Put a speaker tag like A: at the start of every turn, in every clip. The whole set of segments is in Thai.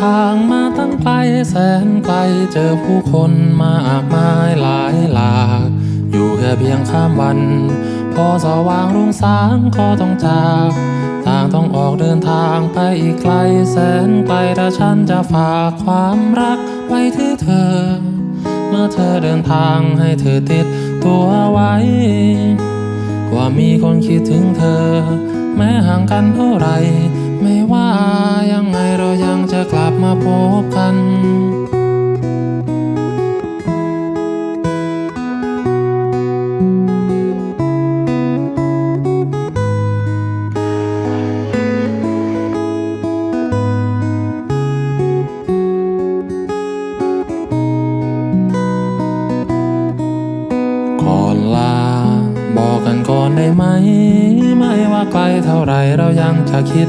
A: ทางมาตั้งไกลแสนไกลเจอผู้คนมากมายหลายหลากอยู่แค่เพียงข้ามวัน พอสว่างรุ่งสางก็ต้องจากต่างต้องออกเดินทางไปอีกไกลแสนไกลแต่ฉันจะฝากความรักไว้ที่เธอ เมื่อเธอเดินทางให้เธอติดตัวไว้ว่ามีคนคิดถึงเธอ แม้ห่างกันเท่าไหร่ ไม่ว่ายังไงเรายังจะกลับมาพบกันก่อนลาบอกกันก่อนได้ไหม ไม่ว่าไกลเท่าไรเรายังจะคิด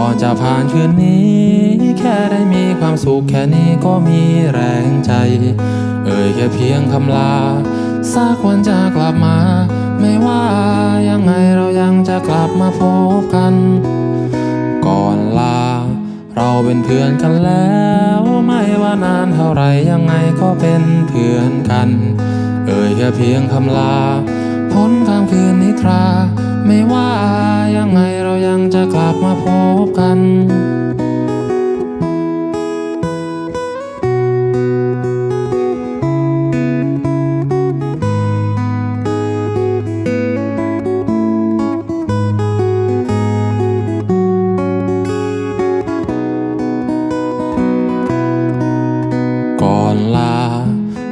A: ก่อนจะผ่านคืนนี้ แค่ได้มีความสุขแค่นี้ก็มีแรงใจ เอ่ยแค่เพียงคำลาสักวันจะกลับมา ไม่ว่ายังไงเรายังจะกลับมาพบกัน ก่อนลา เราเป็นเพื่อนกันแล้ว ไม่ว่านานเท่าไรยังไงก็เป็นเพื่อนกัน เอ่ยแค่เพียงคำลา พ้นข้ามคืนนิทรา ไม่ว่า ลับมาพบกัน ก่อนลา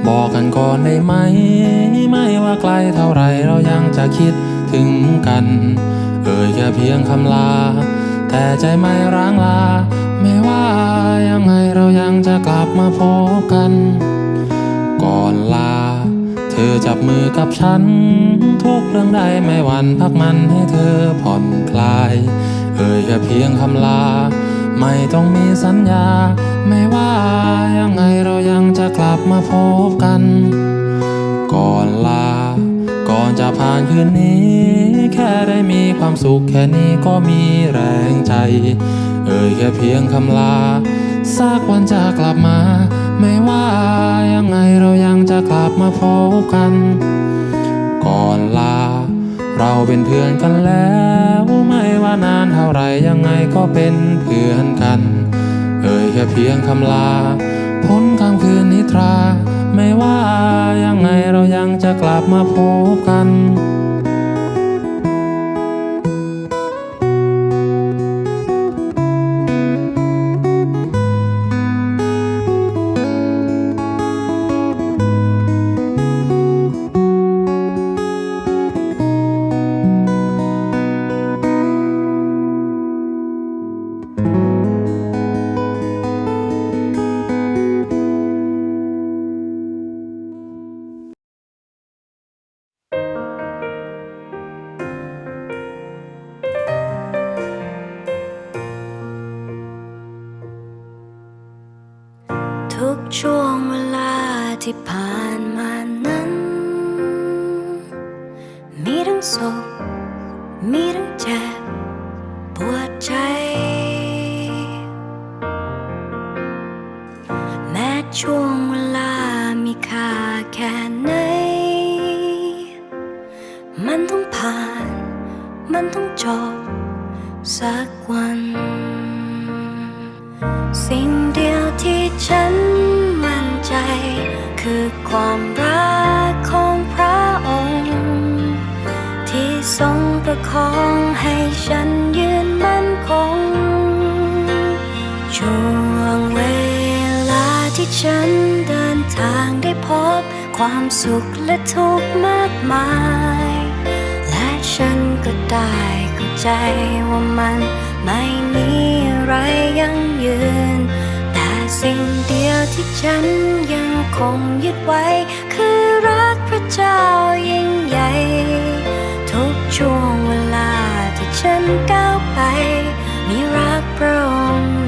A: บอกกันก่อนได้ไหม ไม่ว่าไกลเท่าไรเรายังจะคิดถึงกัน แค่เพียงคำลา แต่ใจไม่ร้างลา ไม่ว่ายังไงเรายังจะกลับมาพบกัน ก่อนลา เธอจับมือกับฉัน ทุกเรื่องได้ไม่หวั่นพักมันให้เธอผ่อนคลาย เอ่ยแค่เพียงคำลา ไม่ต้องมีสัญญา ไม่ว่ายังไงเรายังจะกลับมาพบกัน ก่อนลา ก่อนจะผ่านคืนนี้ ได้มีความสุขแค่นี้ก็มีแรงใจ เอ่ยแค่เพียงคำลาสักวันจะกลับมา ไม่ว่ายังไงเรายังจะกลับมาพบกัน ก่อนลา เราเป็นเพื่อนกันแล้วไม่ว่านานเท่าไรยังไงก็เป็นเพื่อนกัน เอ่ยแค่เพียงคำลาพ้นค่ำคืนนิทรา ไม่ว่ายังไงเรายังจะกลับมาพบกัน
B: ช่วงเวลาที่ผ่านมานั้น มีทั้งสุขมีทั้งเจ็บปวดใจ แม้ช่วงเวลามีค่าแค่ไหน มันต้องผ่าน มันต้องจบสักวัน สิ่งเดียวที่ฉัน คือความรักของพระองค์ ที่ทรงประคองให้ฉันยืนมั่นคงช่วงเวลาที่ฉันเดินทางได้พบ ความสุขและทุกข์มากมาย และฉันก็ได้เข้าใจว่ามันไม่มีอะไรยั่งยืน สิ่งเดียวที่ฉันยังคงยึดไว้ คือรักพระเจ้ายิ่งใหญ่ ทุกช่วงเวลาที่ฉันก้าวไป มีรักพระองค์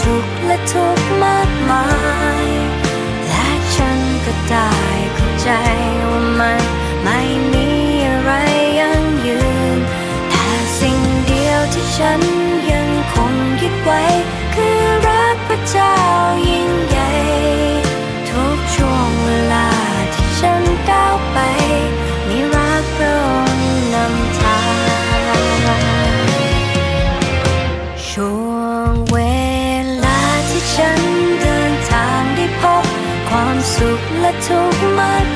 B: suka ทุกมัน